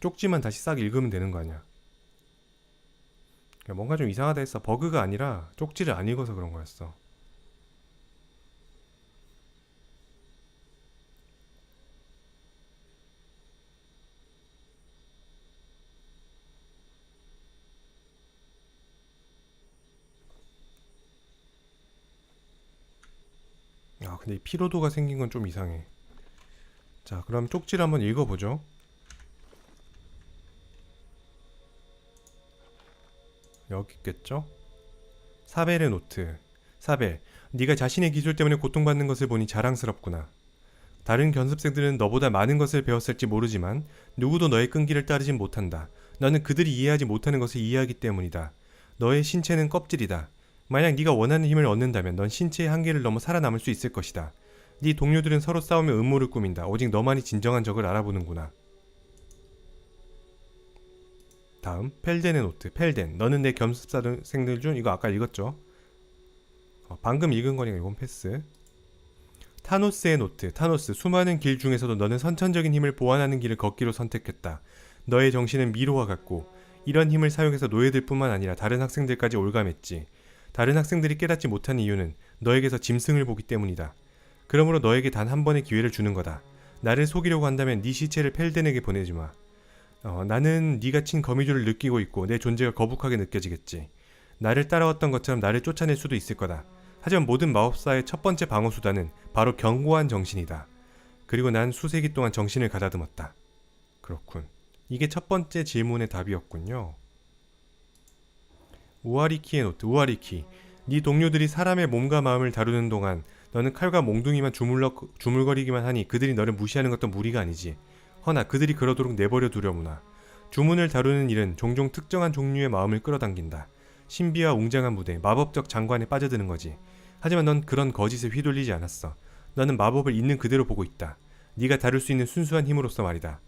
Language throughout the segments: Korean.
쪽지만 다시 싹 읽으면 되는 거 아니야. 그러니까 뭔가 좀 이상하다 했어. 버그가 아니라 쪽지를 안 읽어서 그런 거였어. 아, 근데 이 피로도가 생긴 건 좀 이상해. 자, 그럼 쪽지를 한번 읽어보죠. 여기 있겠죠? 사벨의 노트. 사벨, 네가 자신의 기술 때문에 고통받는 것을 보니 자랑스럽구나. 다른 견습생들은 너보다 많은 것을 배웠을지 모르지만 누구도 너의 끈기를 따르진 못한다. 너는 그들이 이해하지 못하는 것을 이해하기 때문이다. 너의 신체는 껍질이다. 만약 네가 원하는 힘을 얻는다면 넌 신체의 한계를 넘어 살아남을 수 있을 것이다. 네 동료들은 서로 싸우며 음모를 꾸민다. 오직 너만이 진정한 적을 알아보는구나. 다음 펠덴의 노트. 펠덴. 너는 내 겸습생들 중 이거 아까 읽었죠? 어, 방금 읽은 거니까 이건 패스. 타노스의 노트. 타노스. 수많은 길 중에서도 너는 선천적인 힘을 보완하는 길을 걷기로 선택했다. 너의 정신은 미로와 같고 이런 힘을 사용해서 노예들 뿐만 아니라 다른 학생들까지 올감했지. 다른 학생들이 깨닫지 못한 이유는 너에게서 짐승을 보기 때문이다. 그러므로 너에게 단 한 번의 기회를 주는 거다. 나를 속이려고 한다면 네 시체를 펠덴에게 보내지 마. 어, 나는 네가 친 거미줄을 느끼고 있고 내 존재가 거북하게 느껴지겠지. 나를 따라왔던 것처럼 나를 쫓아낼 수도 있을 거다. 하지만 모든 마법사의 첫 번째 방어 수단은 바로 견고한 정신이다. 그리고 난 수세기 동안 정신을 가다듬었다. 그렇군. 이게 첫 번째 질문의 답이었군요. 우아리키의 노트. 우아리키. 네 동료들이 사람의 몸과 마음을 다루는 동안 너는 칼과 몽둥이만 주물러, 주물거리기만 하니 그들이 너를 무시하는 것도 무리가 아니지. 허나 그들이 그러도록 내버려 두려무나. 주문을 다루는 일은 종종 특정한 종류의 마음을 끌어당긴다. 신비와 웅장한 무대, 마법적 장관에 빠져드는 거지. 하지만 넌 그런 거짓에 휘둘리지 않았어. 너는 마법을 있는 그대로 보고 있다. 네가 다룰 수 있는 순수한 힘으로서 말이다.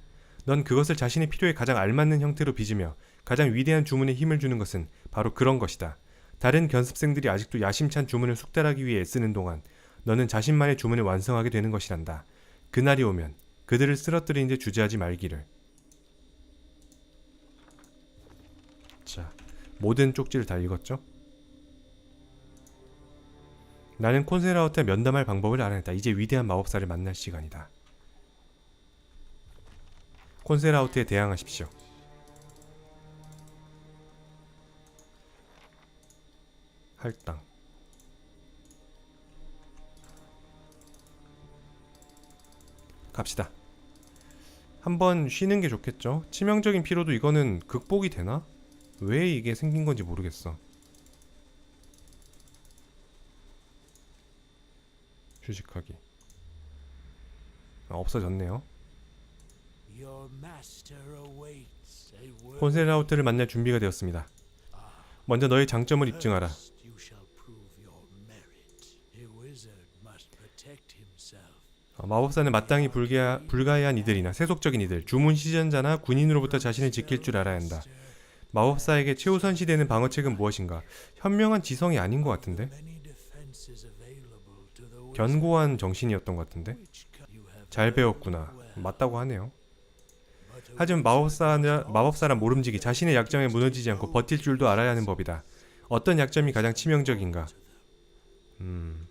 넌 그것을 자신의 필요에 가장 알맞는 형태로 빚으며 가장 위대한 주문에 힘을 주는 것은 바로 그런 것이다. 다른 견습생들이 아직도 야심찬 주문을 숙달하기 위해 애쓰는 동안 너는 자신만의 주문을 완성하게 되는 것이란다. 그날이 오면 그들을 쓰러뜨리는 데 주저하지 말기를. 자, 모든 쪽지를 다 읽었죠? 나는 콘세라우트와 면담할 방법을 알아냈다. 이제 위대한 마법사를 만날 시간이다. 콘세라우트에 대항하십시오. 할당. 갑시다. 한번 쉬는 게 좋겠죠? 치명적인 피로도 이거는 극복이 되나? 왜 이게 생긴 건지 모르겠어. 휴식하기. 아, 없어졌네요. 콘세라우트를 만날 준비가 되었습니다. 먼저 너의 장점을 입증하라. 마법사는 마땅히 불가, 불가해한 이들이나 세속적인 이들, 주문 시전자나 군인으로부터 자신을 지킬 줄 알아야 한다. 마법사에게 최우선 시되는 방어책은 무엇인가? 현명한 지성이 아닌 것 같은데? 견고한 정신이었던 것 같은데? 잘 배웠구나. 맞다고 하네요. 하지만 마법사, 마법사란 모름지기 자신의 약점에 무너지지 않고 버틸 줄도 알아야 하는 법이다. 어떤 약점이 가장 치명적인가? 음,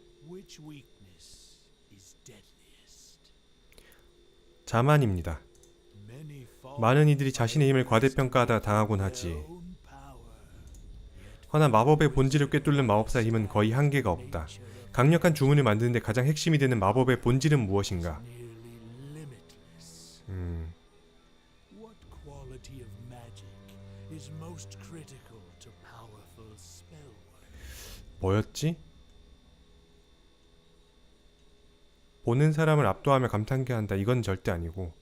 자만입니다. 많은 이들이 자신의 힘을 과대평가하다 당하곤 하지. 허나 마법의 본질을 꿰뚫는 마법사의 힘은 거의 한계가 없다. 강력한 주문을 만드는데 가장 핵심이 되는 마법의 본질은 무엇인가? 음? 뭐였지? 보는 사람을 압도하며 감탄케 한다. 이건 절대 아니고.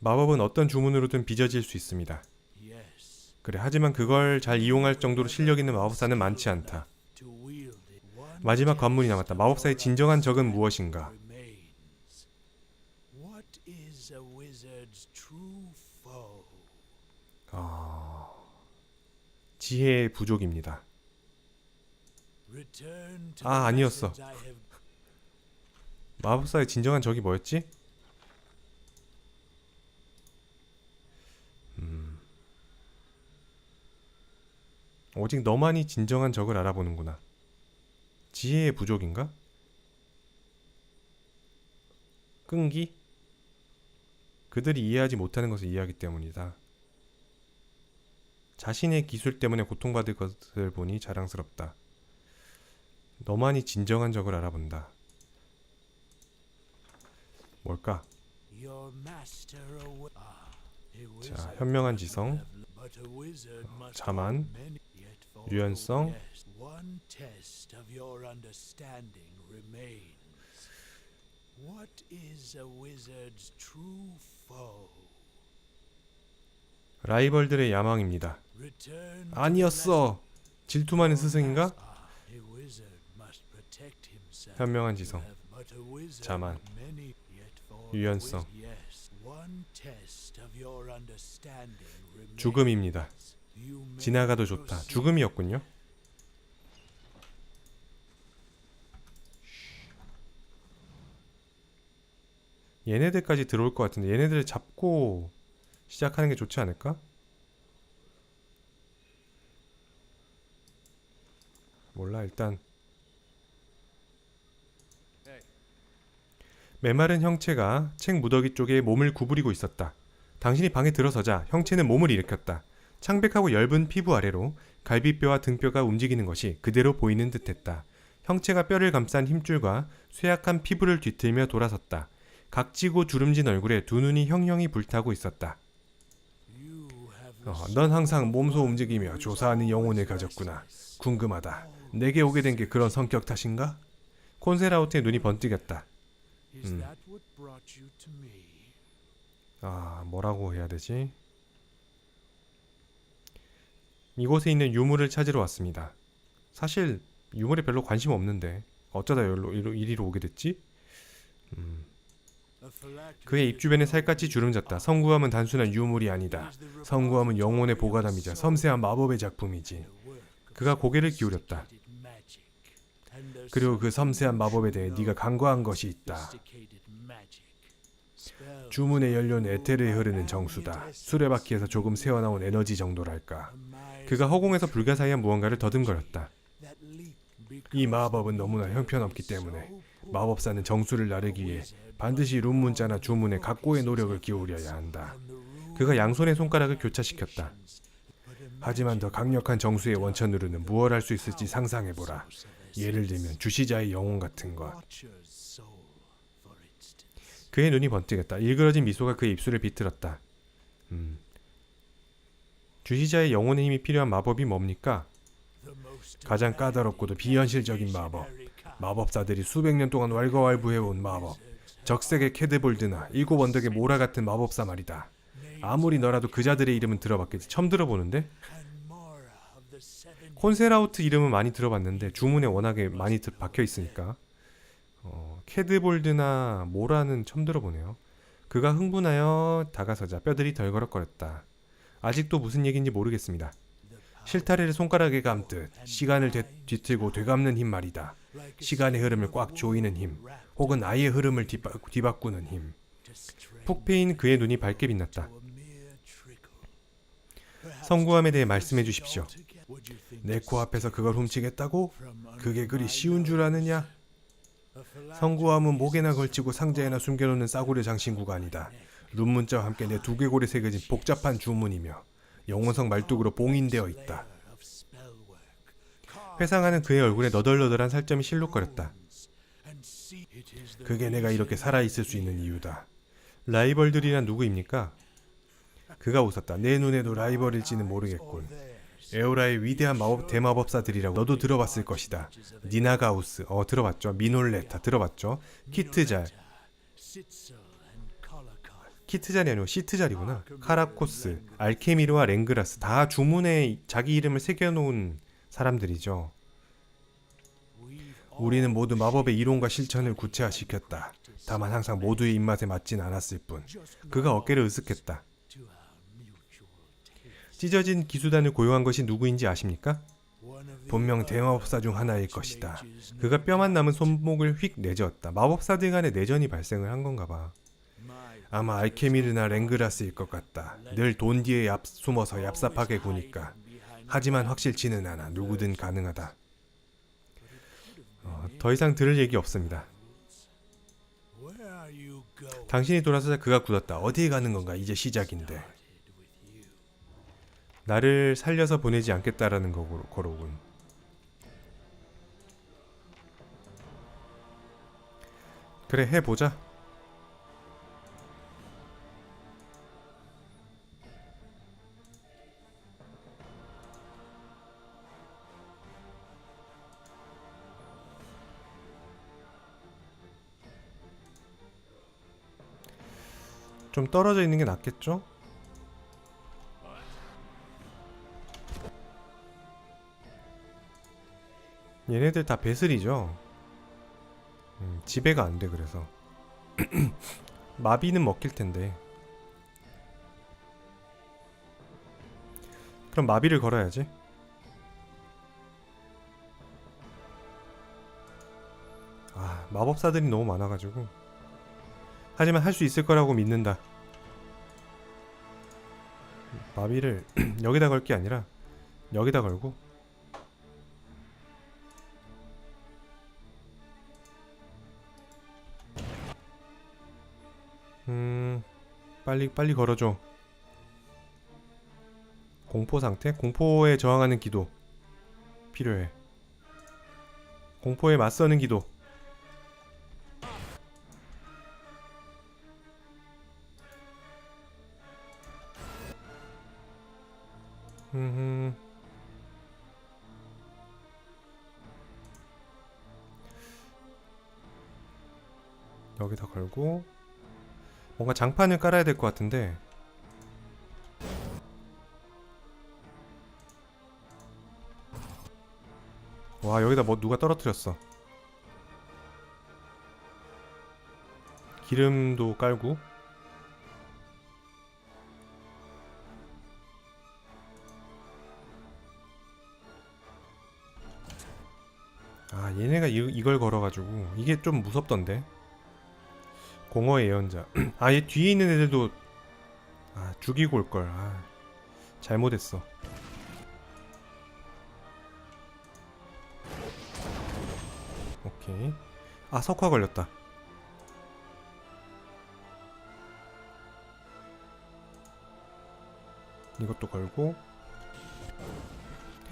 마법은 어떤 주문으로든 빚어질 수 있습니다. 그래, 하지만 그걸 잘 이용할 정도로 실력 있는 마법사는 많지 않다. 마지막 관문이 남았다. 마법사의 진정한 적은 무엇인가? 아... 지혜의 부족입니다. 아 아니었어 마법사의 진정한 적이 뭐였지? 음. 오직 너만이 진정한 적을 알아보는구나. 지혜의 부족인가? 끈기? 그들이 이해하지 못하는 것을 이해하기 때문이다. 자신의 기술 때문에 고통받을 것을 보니 자랑스럽다. 너만이 진정한 적을 알아본다. 뭘까? Ah, 자, 현명한 지성, 자만, 유연성. 라이벌들의 야망입니다. 아니었어. 질투 많은 스승인가? 현명한 지성, 자만, 유연성. 죽음입니다. 지나가도 좋다. 죽음이었군요. 얘네들까지 들어올 것 같은데 얘네들을 잡고 시작하는 게 좋지 않을까? 몰라 일단 메마른 형체가 책 무더기 쪽에 몸을 구부리고 있었다. 당신이 방에 들어서자 형체는 몸을 일으켰다. 창백하고 엷은 피부 아래로 갈비뼈와 등뼈가 움직이는 것이 그대로 보이는 듯했다. 형체가 뼈를 감싼 힘줄과 쇠약한 피부를 뒤틀며 돌아섰다. 각지고 주름진 얼굴에 두 눈이 형형이 불타고 있었다. 어, 넌 항상 몸소 움직이며 조사하는 영혼을 가졌구나. 궁금하다. 내게 오게 된 게 그런 성격 탓인가? 콘세라우트의 눈이 번뜩였다. 음. 아, 뭐라고 해야 되지? 이곳에 있는 유물을 찾으러 왔습니다. 사실 유물에 별로 관심 없는데 어쩌다 여기로 이리로, 오게 됐지? 음, 그의 입 주변에 살갗이 주름졌다. 성구함은 단순한 유물이 아니다. 성구함은 영혼의 soul 섬세한 마법의 작품이지. 그가 고개를 기울였다. 그리고 그 섬세한 마법에 대해 네가 간과한 것이 있다. 주문에 연료는 에테르에 흐르는 정수다. 수레바퀴에서 조금 새어나온 에너지 정도랄까. 그가 허공에서 불가사의한 무언가를 더듬거렸다. 이 마법은 너무나 형편없기 때문에. 마법사는 정수를 나르기 위해 반드시 룬 문자나 주문에 각고의 노력을 기울여야 한다. 그가 양손의 손가락을 교차시켰다. 하지만 더 강력한 정수의 원천으로는 무엇 할 수 있을지 상상해보라. 예를 들면 주시자의 영혼 같은 것. 그의 눈이 번뜩였다. 일그러진 미소가 그의 입술을 비틀었다. 음. 주시자의 영혼의 힘이 필요한 마법이 뭡니까? 가장 까다롭고도 비현실적인 마법. 마법사들이 수백 년 동안 왈가왈부해온 마법. 적색의 캐드볼드나 일곱 언덕의 모라 같은 마법사 말이다. 아무리 너라도 그자들의 이름은 들어봤겠지. 처음 들어보는데? 콘세라우트 이름은 많이 들어봤는데 주문에 워낙에 많이 드- 박혀 있으니까 어, 캐드볼드나 모라는 처음 들어보네요. 그가 흥분하여 다가서자 뼈들이 덜거럭거렸다. 아직도 무슨 얘기인지 모르겠습니다. 실타래를 손가락에 감듯 시간을 되, 뒤틀고 되감는 힘 말이다. 시간의 흐름을 꽉 조이는 힘, 혹은 아예 흐름을 뒤바, 뒤바꾸는 힘. 푹 패인 그의 눈이 밝게 빛났다. 성구함에 대해 말씀해 주십시오. 내 코앞에서 그걸 훔치겠다고? 그게 그리 쉬운 줄 아느냐? 성구함은 목에나 걸치고 상자에나 숨겨놓는 싸구려 장신구가 아니다. 룬문자와 함께 내 두개골에 새겨진 복잡한 주문이며 영원성 말뚝으로 봉인되어 있다. 회상하는 그의 얼굴에 너덜너덜한 살점이 실룩거렸다. 그게 내가 이렇게 살아있을 수 있는 이유다. 라이벌들이란 누구입니까? 그가 웃었다. 내 눈에도 라이벌일지는 모르겠군. 에오라의 위대한 마법 대마법사들이라고 너도 들어봤을 것이다. 니나가우스, 어 들어봤죠. 미놀레타 들어봤죠. 키트잘, 키트잘이 아니고 시트잘이구나. 카라코스, 알케미르와 랭그라스 다 주문에 자기 이름을 새겨놓은 사람들이죠. 우리는 모두 마법의 이론과 실천을 구체화시켰다. 다만 항상 모두의 입맛에 맞진 않았을 뿐. 그가 어깨를 으쓱했다. 찢어진 기수단을 고용한 것이 누구인지 아십니까? 분명 대마법사 중 하나일 것이다. 그가 뼈만 남은 손목을 휙 내저었다. 마법사들 간의 내전이 발생을 한 건가 봐. 아마 알케미르나 랭그라스일 것 같다. 늘 돈 뒤에 얍, 숨어서 얍삽하게 구니까. 하지만 확실치는 않아. 누구든 가능하다. 어, 더 이상 들을 얘기 없습니다. 당신이 돌아서자 그가 굳었다. 어디에 가는 건가? 이제 시작인데. 나를 살려서 보내지 않겠다라는 거고 거로군. 그래 해보자. 좀 떨어져 있는 게 낫겠죠? 얘네들 다 배슬이죠. 음, 지배가 안 돼 그래서 마비는 먹힐 텐데. 그럼 마비를 걸어야지. 아 마법사들이 너무 많아가지고. 하지만 할 수 있을 거라고 믿는다. 마비를 여기다 걸 게 아니라 여기다 걸고 빨리 빨리 걸어줘. 공포 상태? 공포에 저항하는 기도. 필요해. 공포에 맞서는 기도. 음 여기다 걸고 뭔가 장판을 깔아야 될 것 같은데. 와 여기다 뭐 누가 떨어뜨렸어? 기름도 깔고. 아 얘네가 이, 이걸 걸어가지고. 이게 좀 무섭던데 공허의 예언자. 아얘 뒤에 있는 애들도 아 죽이고 올걸. 아 잘못했어. 오케이. 아 석화 걸렸다. 이것도 걸고.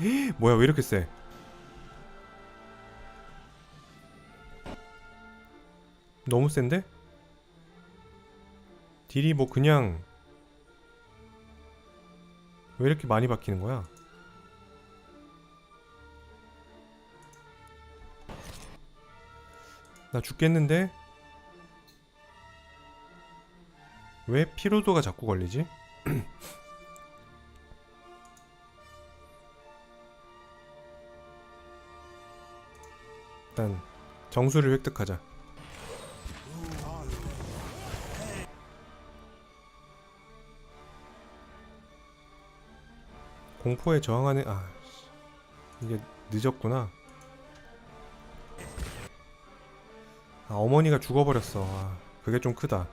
헤, 뭐야 왜 이렇게 세? 너무 센데? 딜이 뭐 그냥 왜 이렇게 많이 박히는 거야? 나 죽겠는데? 왜 피로도가 자꾸 걸리지? 일단 정수를 획득하자. 공포에 저항하는 아 씨. 이게 늦었구나. 아 어머니가 죽어버렸어. 아, 그게 좀 크다.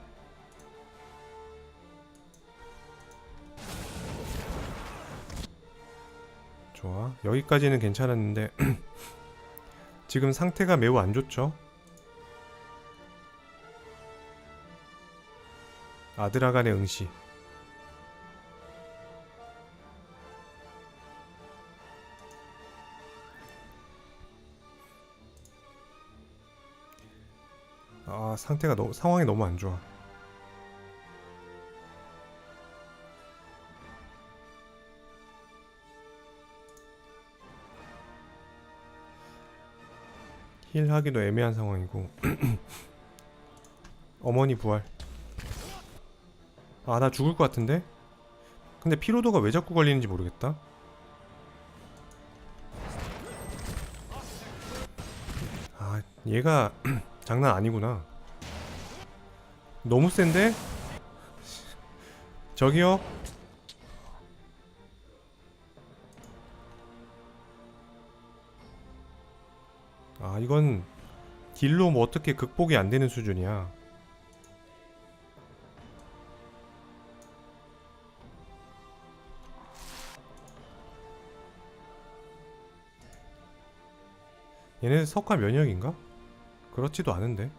좋아 여기까지는 괜찮았는데 지금 상태가 매우 안 좋죠. 아드라간의 응시. 아 상태가 너무 상황이 너무 안 좋아. 힐하기도 애매한 상황이고 어머니 부활. 아 나 죽을 것 같은데? 근데 피로도가 왜 자꾸 걸리는지 모르겠다. 아 얘가 장난 아니구나. 너무 센데? 저기요? 아 이건 딜로 뭐 어떻게 극복이 안 되는 수준이야 얘네 석화 면역인가? 그렇지도 않은데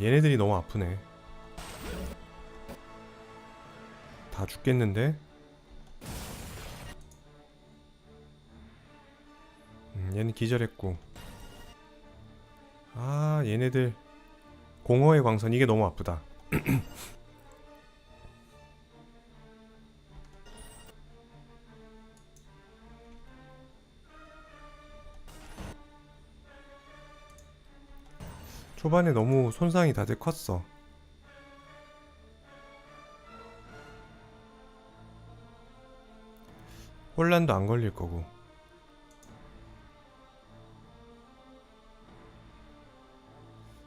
얘네들이 너무 아프네. 다 죽겠는데? 음, 얘는 기절했고. 아, 얘네들 공허의 광선 이게 너무 아프다. 초반에 너무 손상이 다들 컸어. 혼란도 안 걸릴 거고.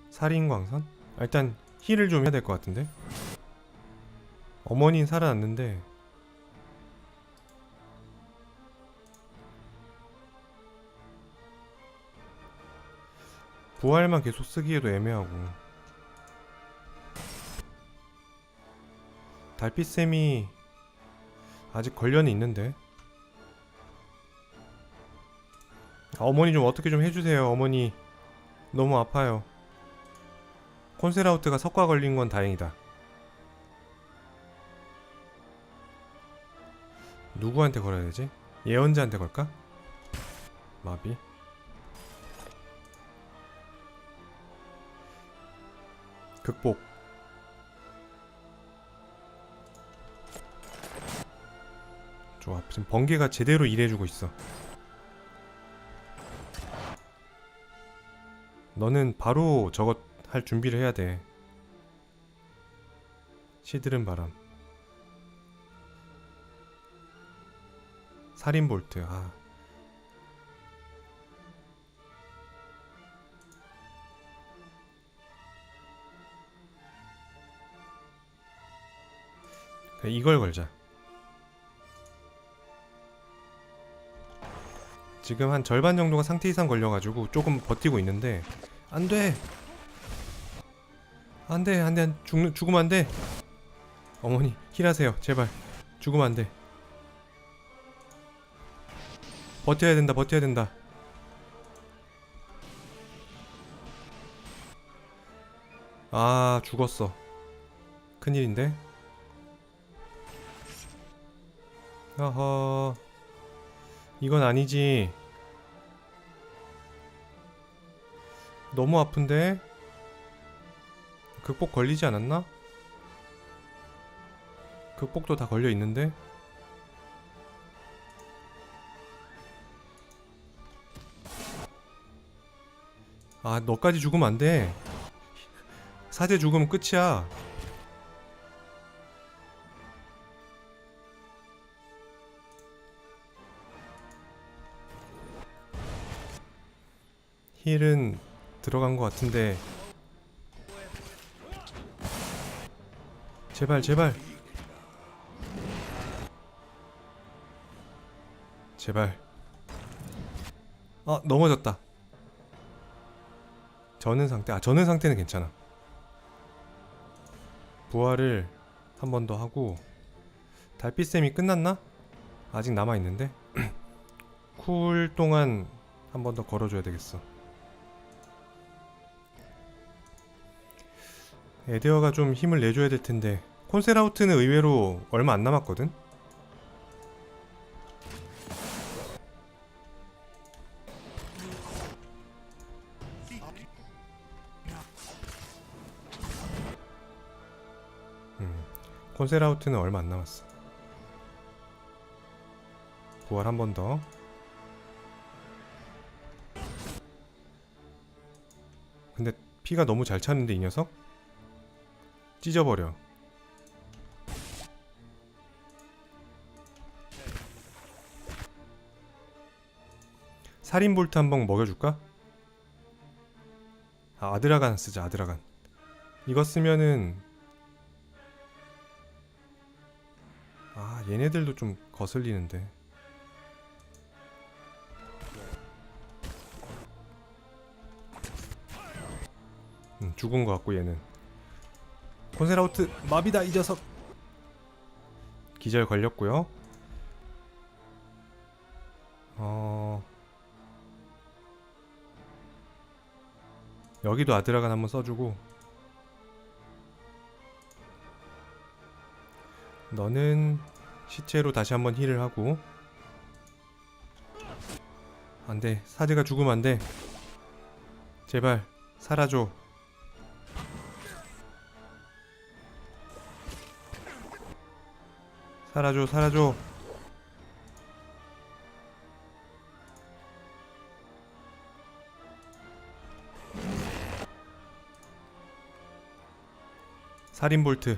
살인광선? 아, 일단 힐을 좀 해야 될 것 같은데. 어머니는 살아났는데 부활만 계속 쓰기에도 애매하고. 달빛샘이 아직 관련이 있는데? 아, 어머니 좀 어떻게 좀 해주세요. 어머니 너무 아파요. 콘세라우트가 석과 걸린 건 다행이다. 누구한테 걸어야 되지? 예언자한테 걸까? 마비 극복. 좋아 지금 번개가 제대로 일해주고 있어. 너는 바로 저것 할 준비를 해야 돼. 시드른 바람. 살인 볼트 아 이걸 걸자. 지금 한 절반 정도가 상태 이상 걸려가지고 조금 버티고 있는데 안 돼. 안 돼, 안 돼, 죽, 죽으면 안 돼. 어머니, 힐하세요, 제발. 죽으면 안 돼. 버텨야 된다, 버텨야 된다. 아, 죽었어. 큰일인데? 어허. 이건 아니지. 너무 아픈데? 극복 걸리지 않았나? 극복도 다 걸려 있는데? 아 너까지 죽으면 안돼. 사제 죽으면 끝이야 힐은 들어간 것 같은데. 제발 제발. 제발. 아 넘어졌다. 저는 상태 아 저는 상태는 괜찮아. 부활을 한 번 더 하고 달빛샘이 끝났나? 아직 남아있는데? 쿨 동안 한 번 더 걸어줘야 되겠어 에데어가 좀 힘을 내줘야 될 텐데 콘세라우트는 의외로 얼마 안 남았거든. 음, 콘세라우트는 얼마 안 남았어. 부활 한 번 더. 근데 피가 너무 잘 차는데 이 녀석? 찢어버려. 살인 볼트 한방 먹여줄까? 아, 아드라간 쓰자 아드라간. 이거 쓰면은 아 얘네들도 좀 거슬리는데. 음, 죽은 것 같고 얘는. 콘세라우트 마비다 이 녀석. 기절 걸렸고요. 어 여기도 아드라간 한번 써주고. 너는 시체로 다시 한번 힐을 하고. 안돼. 사제가 죽으면 안돼. 제발 사라져 사라져 사라져. 살인 볼트.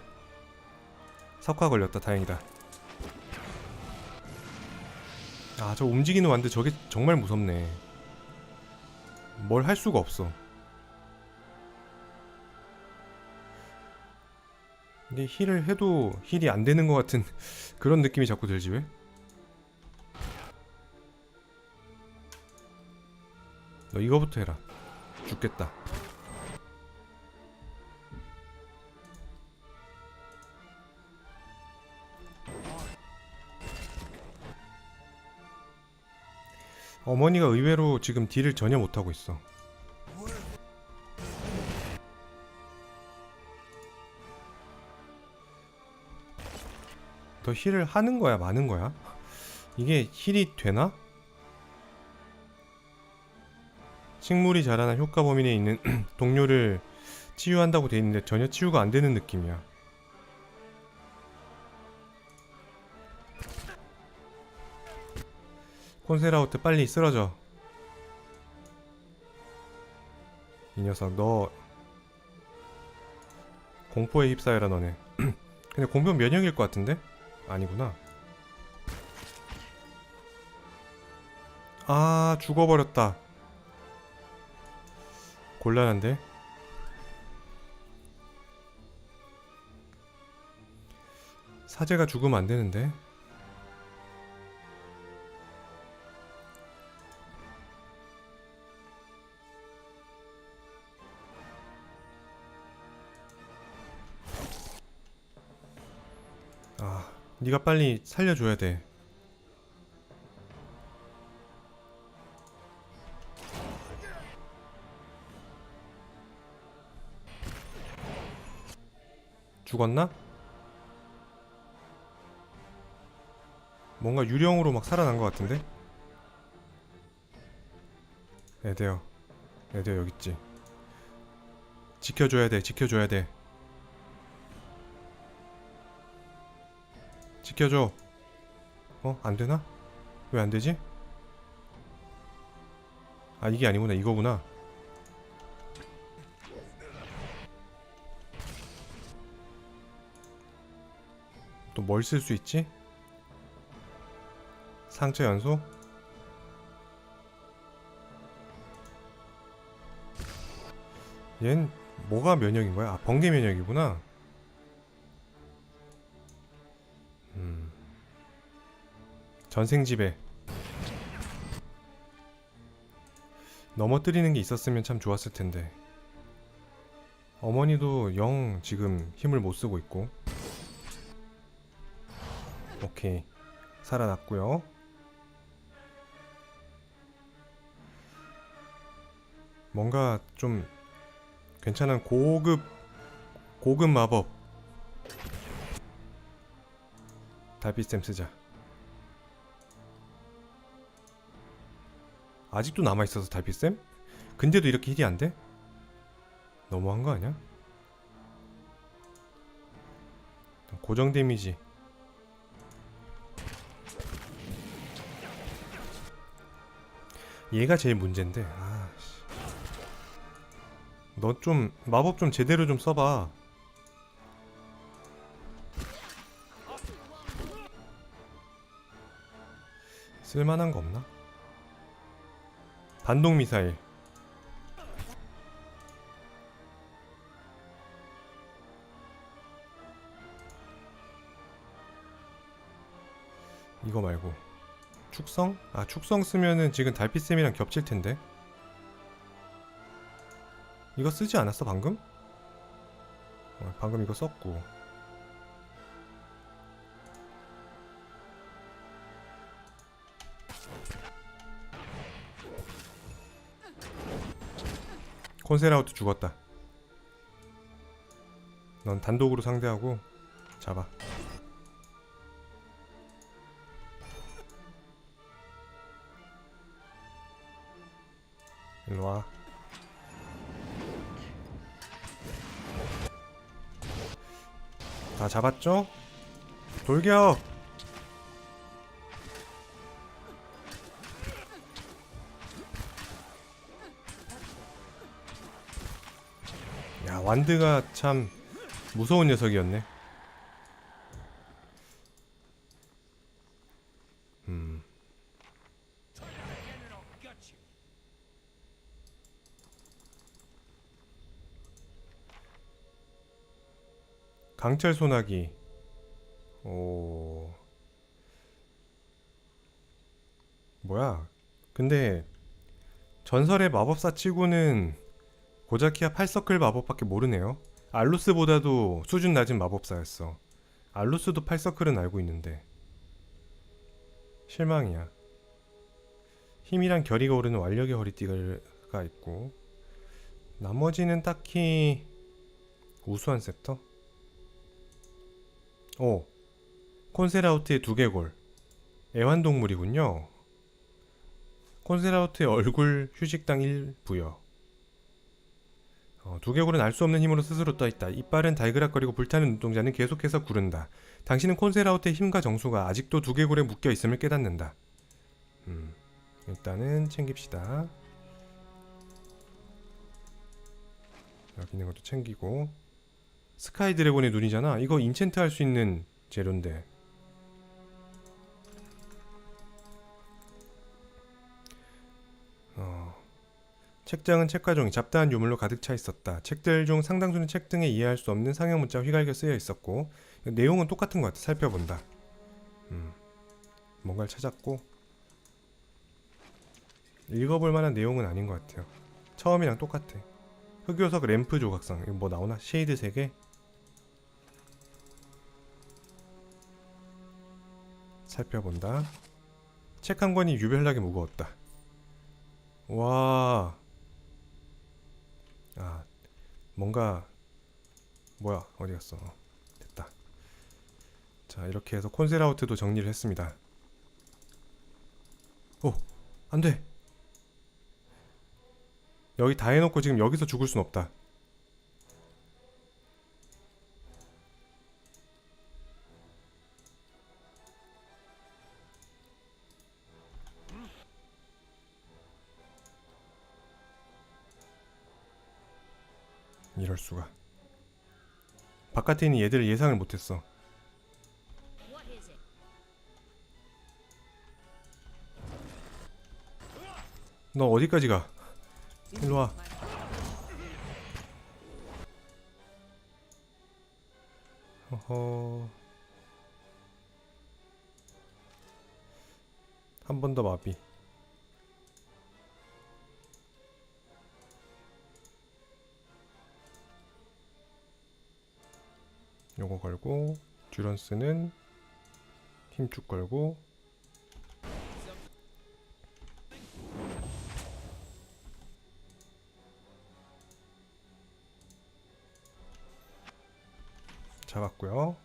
석화 걸렸다 다행이다. 아 저 움직이는 완드 저게 정말 무섭네. 뭘 할 수가 없어 이게 힐을 해도 힐이 안 되는 것 같은 그런 느낌이 자꾸 들지 왜? 너 이거부터 해라. 죽겠다. 어머니가 의외로 지금 딜을 전혀 못하고 있어 너 힐을 하는 거야 마는 거야? 이게 힐이 되나? 식물이 자라난 효과 범위 내에 있는 동료를 치유한다고 돼 있는데 전혀 치유가 안 되는 느낌이야. 콘세라우트 빨리 쓰러져. 이 녀석 너 공포에 휩싸여라 너네. 근데 공병 면역일 것 같은데? 아니구나. 아 죽어버렸다. 곤란한데? 사제가 죽으면 안 되는데. 네가 빨리 살려줘야 돼. 죽었나? 뭔가 유령으로 막 살아난 것 같은데? 에데어 에데어 여기 있지 지켜줘야 돼 지켜줘야 돼 지켜줘 어? 안 되나? 왜 안 되지? 아 이게 아니구나 이거구나 또 뭘 쓸 수 있지? 상처 연소? 얜 뭐가 면역인 거야? 아 번개 면역이구나. 전생지배. 넘어뜨리는 게 있었으면 참 좋았을 텐데. 어머니도 영 지금 힘을 못 쓰고 있고. 오케이. 살아났고요. 뭔가 좀 괜찮은 고급 고급 마법 달빛샘 쓰자. 아직도 남아 있어서 달빛샘? 근데도 이렇게 힐이 안 돼? 너무한 거 아니야? 고정 데미지 얘가 제일 문제인데 아, 너좀 마법 좀 제대로 좀 써봐 쓸만한 거 없나? 반동 미사일 이거 말고 축성? 아 축성 쓰면은 지금 달빛샘이랑 겹칠 텐데 이거 쓰지 않았어 방금? 어, 방금 이거 썼고 콘세라우트 죽었다. 넌 단독으로 상대하고 잡아. 일로 와. 다 잡았죠? 돌격! 완드가 참 무서운 녀석이었네. 음. 강철 소나기. 오. 뭐야? 근데 전설의 마법사 치고는 고자키아 8서클 마법밖에 모르네요. 알루스보다도 수준 낮은 마법사였어. 알루스도 8서클은 알고 있는데 실망이야. 힘이랑 결이가 오르는 완력의 허리띠가 있고 나머지는 딱히 우수한 섹터? 오 콘세라우트의 두개골 애완동물이군요. 콘세라우트의 얼굴 휴식당 1 부여 어, 두개골은 알 수 없는 힘으로 스스로 떠있다. 이빨은 달그락거리고 불타는 눈동자는 계속해서 구른다. 당신은 콘세라우트의 힘과 정수가 아직도 두개골에 묶여 있음을 깨닫는다. 음, 일단은 챙깁시다. 여기 있는 것도 챙기고 스카이 드래곤의 눈이잖아. 이거 인챈트 할 수 있는 재료인데. 책장은 책과 종이 잡다한 유물로 가득 차 있었다. 책들 중 상당수는 책 등에 이해할 수 없는 상형 문자 휘갈겨 쓰여 있었고 내용은 똑같은 것 같아. 살펴본다. 음, 뭔가를 찾았고 읽어볼 만한 내용은 아닌 것 같아요. 처음이랑 똑같아. 흑요석 램프 조각상 이거 뭐 나오나? 쉐이드 3개? 살펴본다. 책 한 권이 유별나게 무거웠다. 와. 아, 뭔가 뭐야? 어디 갔어? 어, 됐다. 자, 이렇게 해서 콘세라우트도 정리를 했습니다. 오, 안 돼. 여기 다 해놓고 지금 여기서 죽을 순 없다. 수가. 바깥에 있는 얘들을 예상을 못했어. 너 어디까지 가? 일로 와. 허허. 한 번 더 마비. 요거 걸고 듀런스는 힘쭉 걸고 잡았고요.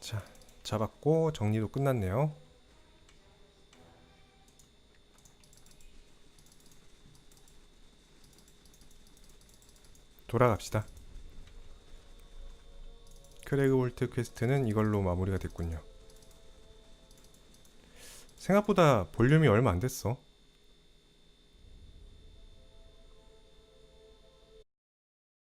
자, 잡았고 정리도 끝났네요. 돌아갑시다. 크레그 볼트 퀘스트는 이걸로 마무리가 됐군요. 생각보다 볼륨이 얼마 안 됐어.